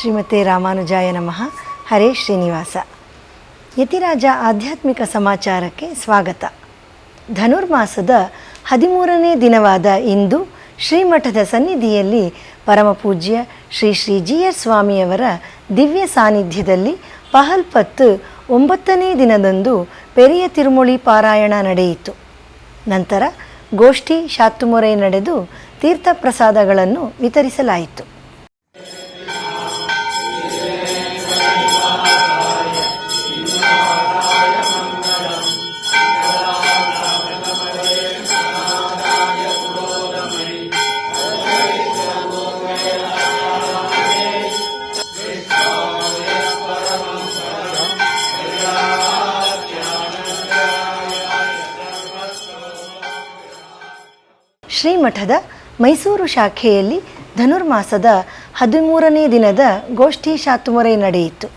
ಶ್ರೀಮತಿ ರಾಮಾನುಜಾಯ ನಮಃ. ಹರೇ ಶ್ರೀನಿವಾಸ. ಯತಿರಾಜ ಆಧ್ಯಾತ್ಮಿಕ ಸಮಾಚಾರಕ್ಕೆ ಸ್ವಾಗತ. ಧನುರ್ಮಾಸದ ಹದಿಮೂರನೇ ದಿನವಾದ ಇಂದು ಶ್ರೀಮಠದ ಸನ್ನಿಧಿಯಲ್ಲಿ ಪರಮಪೂಜ್ಯ ಶ್ರೀ ಶ್ರೀ ಜಿ ಎಸ್ ಸ್ವಾಮಿಯವರ ದಿವ್ಯ ಸಾನ್ನಿಧ್ಯದಲ್ಲಿ ಪಹಲ್ಪತ್ತು ಒಂಬತ್ತನೇ ದಿನದಂದು ಪೆರಿಯ ತಿರುಮುಳಿ ಪಾರಾಯಣ ನಡೆಯಿತು. ನಂತರ ಗೋಷ್ಠಿ ಶಾತ್ತುಮೊರೆ ನಡೆದು ತೀರ್ಥಪ್ರಸಾದಗಳನ್ನು ವಿತರಿಸಲಾಯಿತು. ಶ್ರೀಮಠದ ಮೈಸೂರು ಶಾಖೆಯಲ್ಲಿ ಧನುರ್ಮಾಸದ ಹದಿಮೂರನೇ ದಿನದ ಗೋಷ್ಠಿ ಶಾತುಮರೆ ನಡೆಯಿತು.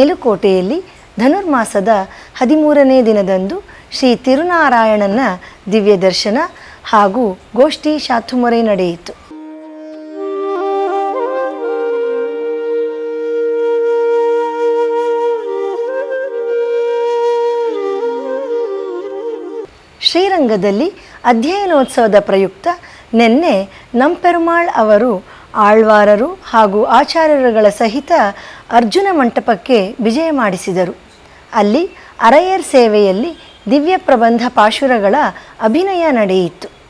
ಮೇಲುಕೋಟೆಯಲ್ಲಿ ಧನುರ್ಮಾಸದ ಹದಿಮೂರನೇ ದಿನದಂದು ಶ್ರೀ ತಿರುನಾರಾಯಣನ ದಿವ್ಯ ದರ್ಶನ ಹಾಗೂ ಗೋಷ್ಠಿ ಶಾತುಮೊರೆ ನಡೆಯಿತು. ಶ್ರೀರಂಗದಲ್ಲಿ ಅಧ್ಯಯನೋತ್ಸವದ ಪ್ರಯುಕ್ತ ನಿನ್ನೆ ನಂಪೆರುಮಾಳ್ ಅವರು, ಆಳ್ವಾರರು ಹಾಗೂ ಆಚಾರ್ಯರುಗಳ ಸಹಿತ ಅರ್ಜುನ ಮಂಟಪಕ್ಕೆ ವಿಜಯ ಮಾಡಿಸಿದರು. ಅಲ್ಲಿ ಅರಯರ್ ಸೇವೆಯಲ್ಲಿ ದಿವ್ಯ ಪ್ರಬಂಧ ಪಾಶುರಗಳ ಅಭಿನಯ ನಡೆಯಿತು.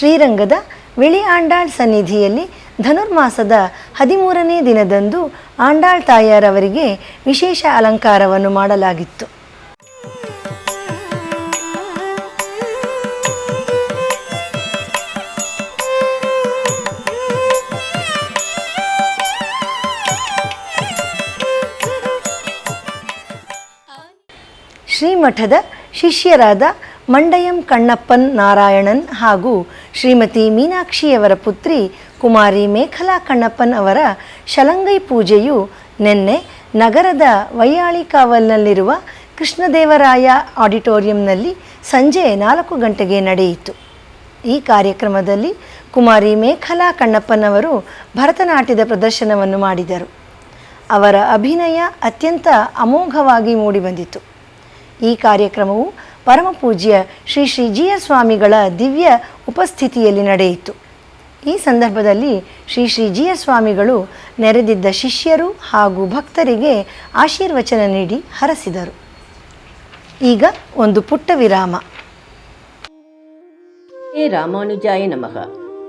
ಶ್ರೀರಂಗದ ವಿಳಿ ಆಂಡಾಳ್ ಸನ್ನಿಧಿಯಲ್ಲಿ ಧನುರ್ಮಾಸದ ಹದಿಮೂರನೇ ದಿನದಂದು ಆಂಡಾಳ್ ತಾಯಾರವರಿಗೆ ವಿಶೇಷ ಅಲಂಕಾರವನ್ನು ಮಾಡಲಾಗಿತ್ತು. ಶ್ರೀಮಠದ ಶಿಷ್ಯರಾದ ಮಂಡಯಂ ಕಣ್ಣಪ್ಪನ್ ನಾರಾಯಣನ್ ಹಾಗೂ ಶ್ರೀಮತಿ ಮೀನಾಕ್ಷಿಯವರ ಪುತ್ರಿ ಕುಮಾರಿ ಮೇಖಲಾ ಕಣ್ಣಪ್ಪನ್ ಅವರ ಶಲಂಗೈ ಪೂಜೆಯು ನಿನ್ನೆ ನಗರದ ವೈಯಾಳಿಕಾವಲ್ನಲ್ಲಿರುವ ಕೃಷ್ಣದೇವರಾಯ ಆಡಿಟೋರಿಯಂನಲ್ಲಿ ಸಂಜೆ ನಾಲ್ಕು ಗಂಟೆಗೆ ನಡೆಯಿತು. ಈ ಕಾರ್ಯಕ್ರಮದಲ್ಲಿ ಕುಮಾರಿ ಮೇಖಲಾ ಕಣ್ಣಪ್ಪನವರು ಭರತನಾಟ್ಯದ ಪ್ರದರ್ಶನವನ್ನು ಮಾಡಿದರು. ಅವರ ಅಭಿನಯ ಅತ್ಯಂತ ಅಮೋಘವಾಗಿ ಮೂಡಿಬಂದಿತು. ಈ ಕಾರ್ಯಕ್ರಮವು ಪರಮಪೂಜ್ಯ ಶ್ರೀ ಶ್ರೀಜಿಯ ಸ್ವಾಮಿಗಳ ದಿವ್ಯ ಉಪಸ್ಥಿತಿಯಲ್ಲಿ ನಡೆಯಿತು. ಈ ಸಂದರ್ಭದಲ್ಲಿ ಶ್ರೀ ಶ್ರೀಜಿಯ ಸ್ವಾಮಿಗಳು ನೆರೆದಿದ್ದ ಶಿಷ್ಯರು ಹಾಗೂ ಭಕ್ತರಿಗೆ ಆಶೀರ್ವಚನ ನೀಡಿ ಹರಸಿದರು. ಈಗ ಒಂದು ಪುಟ್ಟ ವಿರಾಮ. ಹೇ ರಾಮಾನುಜಾಯ ನಮಃ.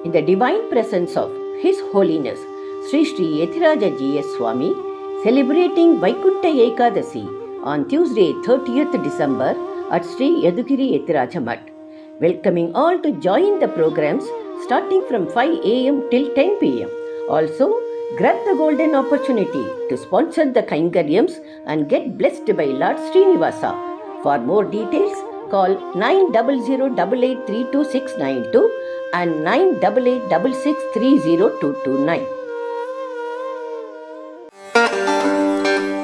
In the divine presence of his holiness Shri Shri Yatiraja G S Swami celebrating Vaikuntha Ekadashi on Tuesday thirtieth December at Sri Yadugiri Yethiraja Mat. Welcoming all to join the programs starting from 5 a.m. till 10 p.m. Also, grab the golden opportunity to sponsor the Kaingaryams and get blessed by Lord Srinivasa. For more details, call 9008832692 and 9886630229.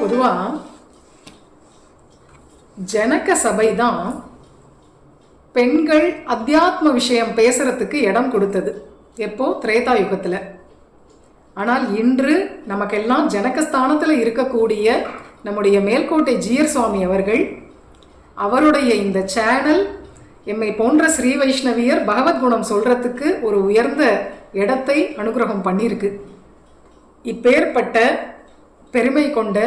பொதுவாக ஜனக சபை தான் பெண்கள் அத்தியாத்ம விஷயம் பேசுறதுக்கு இடம் கொடுத்தது. எப்போ? திரேதா யுகத்தில். ஆனால் இன்று நமக்கெல்லாம் ஜனகஸ்தானத்தில் இருக்கக்கூடிய நம்முடைய மேல்கோட்டை ஜீயர் சுவாமி அவர்கள் அவருடைய இந்த சேனல் எம்மை போன்ற ஸ்ரீ வைஷ்ணவியர் பகவத்குணம் சொல்கிறதுக்கு ஒரு உயர்ந்த இடத்தை அனுகிரகம் பண்ணியிருக்கு. இப்பேற்பட்ட பெருமை கொண்ட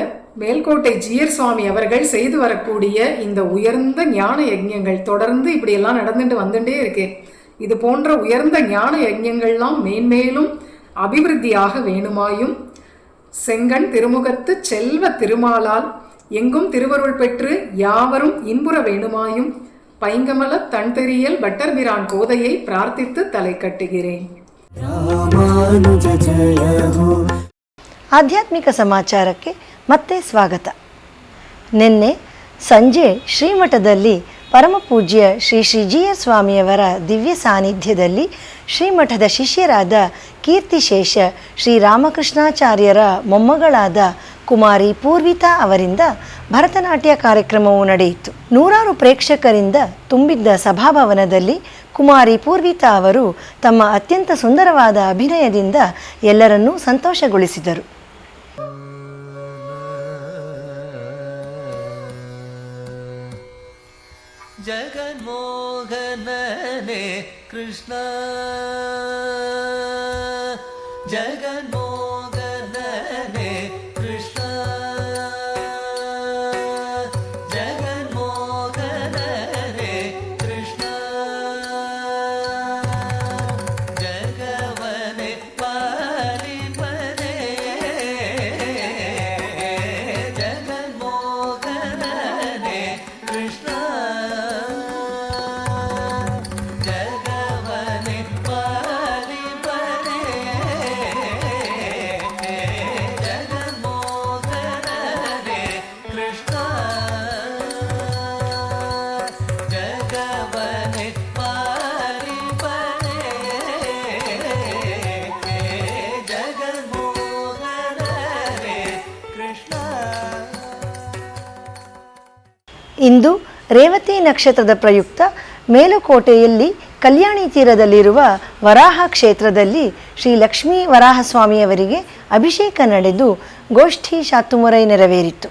மேல்கோட்டை ஜீயர் சுவாமி அவர்கள் செய்து வரக்கூடிய இந்த உயர்ந்த ஞான யஜ்யங்கள் தொடர்ந்து இப்படியெல்லாம் நடந்துட்டு வந்துட்டே இருக்கு. இது போன்ற உயர்ந்த ஞான யஜ்யங்கள்லாம் மேன்மேலும் அபிவிருத்தியாக வேணுமாயும் செங்கன் திருமுகத்து செல்வ திருமாலால் எங்கும் திருவருள் பெற்று யாவரும் இன்புற வேணுமாயும் பைங்கமல தன்தெறியல் பட்டர்பிரான் கோதையை பிரார்த்தித்து தலை கட்டுகிறேன். ಆಧ್ಯಾತ್ಮಿಕ ಸಮಾಚಾರಕ್ಕೆ ಮತ್ತೆ ಸ್ವಾಗತ. ನಿನ್ನೆ ಸಂಜೆ ಶ್ರೀಮಠದಲ್ಲಿ ಪರಮಪೂಜ್ಯ ಶ್ರೀ ಶ್ರೀ ಜಿ ಎಸ್ ಸ್ವಾಮಿಯವರ ದಿವ್ಯ ಸಾನ್ನಿಧ್ಯದಲ್ಲಿ ಶ್ರೀಮಠದ ಶಿಷ್ಯರಾದ ಕೀರ್ತಿಶೇಷ ಶ್ರೀ ರಾಮಕೃಷ್ಣಾಚಾರ್ಯರ ಮೊಮ್ಮಗಳಾದ ಕುಮಾರಿ ಪೂರ್ವಿತಾ ಅವರಿಂದ ಭರತನಾಟ್ಯ ಕಾರ್ಯಕ್ರಮವು ನಡೆಯಿತು. ನೂರಾರು ಪ್ರೇಕ್ಷಕರಿಂದ ತುಂಬಿದ್ದ ಸಭಾಭವನದಲ್ಲಿ ಕುಮಾರಿ ಪೂರ್ವಿತಾ ಅವರು ತಮ್ಮ ಅತ್ಯಂತ ಸುಂದರವಾದ ಅಭಿನಯದಿಂದ ಎಲ್ಲರನ್ನೂ ಸಂತೋಷಗೊಳಿಸಿದರು. जगन्मोहनने कृष्ण। जगन्मो ಇಂದು ರೇವತಿ ನಕ್ಷತ್ರದ ಪ್ರಯುಕ್ತ ಮೇಲುಕೋಟೆಯಲ್ಲಿ ಕಲ್ಯಾಣಿ ತೀರದಲ್ಲಿರುವ ವರಾಹ ಕ್ಷೇತ್ರದಲ್ಲಿ ಶ್ರೀ ಲಕ್ಷ್ಮೀ ವರಾಹಸ್ವಾಮಿಯವರಿಗೆ ಅಭಿಷೇಕ ನಡೆದು ಗೋಷ್ಠಿ ಶಾತುಮುರೈ ನೆರವೇರಿತು.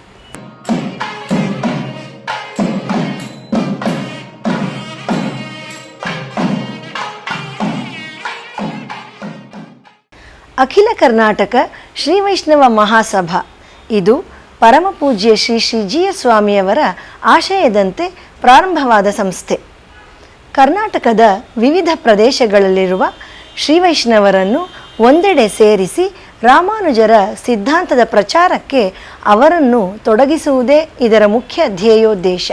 ಅಖಿಲ ಕರ್ನಾಟಕ ಶ್ರೀ ವೈಷ್ಣವ ಮಹಾಸಭಾ. ಇದು ಪರಮಪೂಜ್ಯ ಶ್ರೀ ಶ್ರೀ ಸ್ವಾಮಿಯವರ ಆಶಯದಂತೆ ಪ್ರಾರಂಭವಾದ ಸಂಸ್ಥೆ. ಕರ್ನಾಟಕದ ವಿವಿಧ ಪ್ರದೇಶಗಳಲ್ಲಿರುವ ಶ್ರೀವೈಷ್ಣವರನ್ನು ಒಂದೆಡೆ ಸೇರಿಸಿ ರಾಮಾನುಜರ ಸಿದ್ಧಾಂತದ ಪ್ರಚಾರಕ್ಕೆ ಅವರನ್ನು ತೊಡಗಿಸುವುದೇ ಇದರ ಮುಖ್ಯ ಧ್ಯೇಯೋದ್ದೇಶ.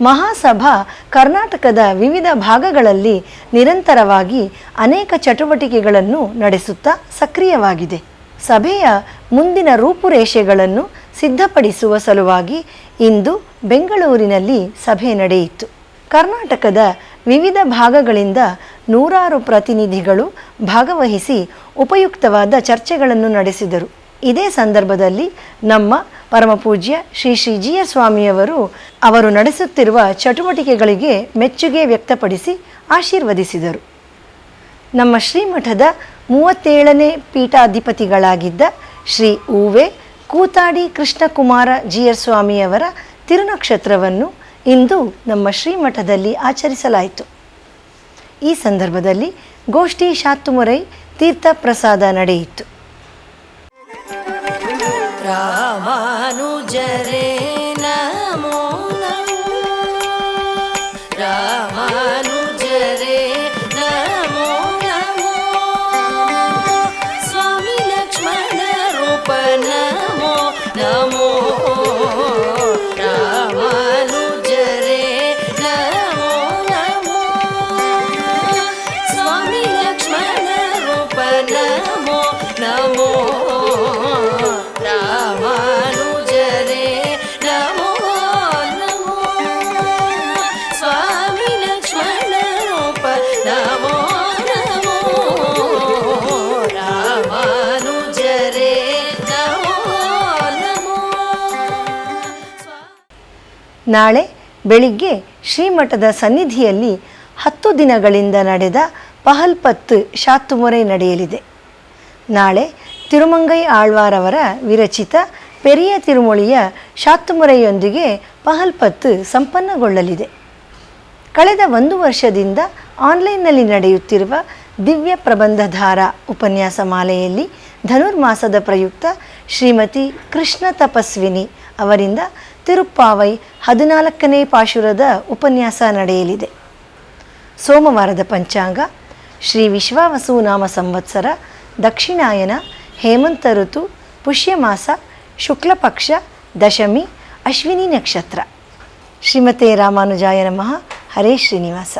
ಮಹಾಸಭಾ ಕರ್ನಾಟಕದ ವಿವಿಧ ಭಾಗಗಳಲ್ಲಿ ನಿರಂತರವಾಗಿ ಅನೇಕ ಚಟುವಟಿಕೆಗಳನ್ನು ನಡೆಸುತ್ತಾ ಸಕ್ರಿಯವಾಗಿದೆ. ಸಭೆಯ ಮುಂದಿನ ರೂಪುರೇಷೆಗಳನ್ನು ಸಿದ್ಧಪಡಿಸುವ ಸಲುವಾಗಿ ಇಂದು ಬೆಂಗಳೂರಿನಲ್ಲಿ ಸಭೆ ನಡೆಯಿತು. ಕರ್ನಾಟಕದ ವಿವಿಧ ಭಾಗಗಳಿಂದ ನೂರಾರು ಪ್ರತಿನಿಧಿಗಳು ಭಾಗವಹಿಸಿ ಉಪಯುಕ್ತವಾದ ಚರ್ಚೆಗಳನ್ನು ನಡೆಸಿದರು. ಇದೇ ಸಂದರ್ಭದಲ್ಲಿ ನಮ್ಮ ಪರಮಪೂಜ್ಯ ಶ್ರೀ ಶ್ರೀ ಜಿಯ ಸ್ವಾಮಿಯವರು ಅವರು ನಡೆಸುತ್ತಿರುವ ಚಟುವಟಿಕೆಗಳಿಗೆ ಮೆಚ್ಚುಗೆ ವ್ಯಕ್ತಪಡಿಸಿ ಆಶೀರ್ವದಿಸಿದರು. ನಮ್ಮ ಶ್ರೀಮಠದ ಮೂವತ್ತೇಳನೇ ಪೀಠಾಧಿಪತಿಗಳಾಗಿದ್ದ ಶ್ರೀ ಊವೆ ಕೂತಾಡಿ ಕೃಷ್ಣಕುಮಾರ ಜಿಯರ್ ಸ್ವಾಮಿಯವರ ತಿರುನಕ್ಷತ್ರವನ್ನು ಇಂದು ನಮ್ಮ ಶ್ರೀಮಠದಲ್ಲಿ ಆಚರಿಸಲಾಯಿತು. ಈ ಸಂದರ್ಭದಲ್ಲಿ ಗೋಷ್ಠಿ ಶಾತುಮುರೈ ತೀರ್ಥ ಪ್ರಸಾದ ನಡೆಯಿತು. ರಾಮಾನುಜರೇ ನಾಳೆ ಬೆಳಿಗ್ಗೆ ಶ್ರೀಮಠದ ಸನ್ನಿಧಿಯಲ್ಲಿ ಹತ್ತು ದಿನಗಳಿಂದ ನಡೆದ ಪಹಲ್ಪತ್ತು ಶಾತುಮೊರೆ ನಡೆಯಲಿದೆ. ನಾಳೆ ತಿರುಮಂಗೈ ಆಳ್ವಾರವರ ವಿರಚಿತ ಪೆರಿಯ ತಿರುಮೊಳಿಯ ಶಾತುಮೊರೆಯೊಂದಿಗೆ ಪಹಲ್ಪತ್ತು ಸಂಪನ್ನಗೊಳ್ಳಲಿದೆ. ಕಳೆದ ಒಂದು ವರ್ಷದಿಂದ ಆನ್ಲೈನ್ನಲ್ಲಿ ನಡೆಯುತ್ತಿರುವ ದಿವ್ಯ ಪ್ರಬಂಧಧಾರ ಉಪನ್ಯಾಸ ಮಾಲೆಯಲ್ಲಿ ಧನುರ್ಮಾಸದ ಪ್ರಯುಕ್ತ ಶ್ರೀಮತಿ ಕೃಷ್ಣ ತಪಸ್ವಿನಿ ಅವರಿಂದ ತಿರುಪ್ಪಾವೈ ಹದಿನಾಲ್ಕನೇ ಪಾಶುರದ ಉಪನ್ಯಾಸ ನಡೆಯಲಿದೆ. ಸೋಮವಾರದ ಪಂಚಾಂಗ, ಶ್ರೀ ವಿಶ್ವಾವಸು ನಾಮ ಸಂವತ್ಸರ, ದಕ್ಷಿಣಾಯನ, ಹೇಮಂತ ಋತು, ಪುಷ್ಯಮಾಸ, ಶುಕ್ಲಪಕ್ಷ, ದಶಮಿ, ಅಶ್ವಿನಿ ನಕ್ಷತ್ರ. ಶ್ರೀಮತೆ ರಾಮಾನುಜಾಯ ನಮಃ. ಹರೇ ಶ್ರೀನಿವಾಸ.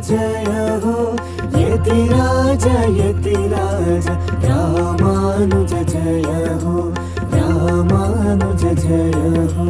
ಜಯ ಹೋ. जय हो यतिराज यतिराज रामानुज जय हो रामानुज जय हो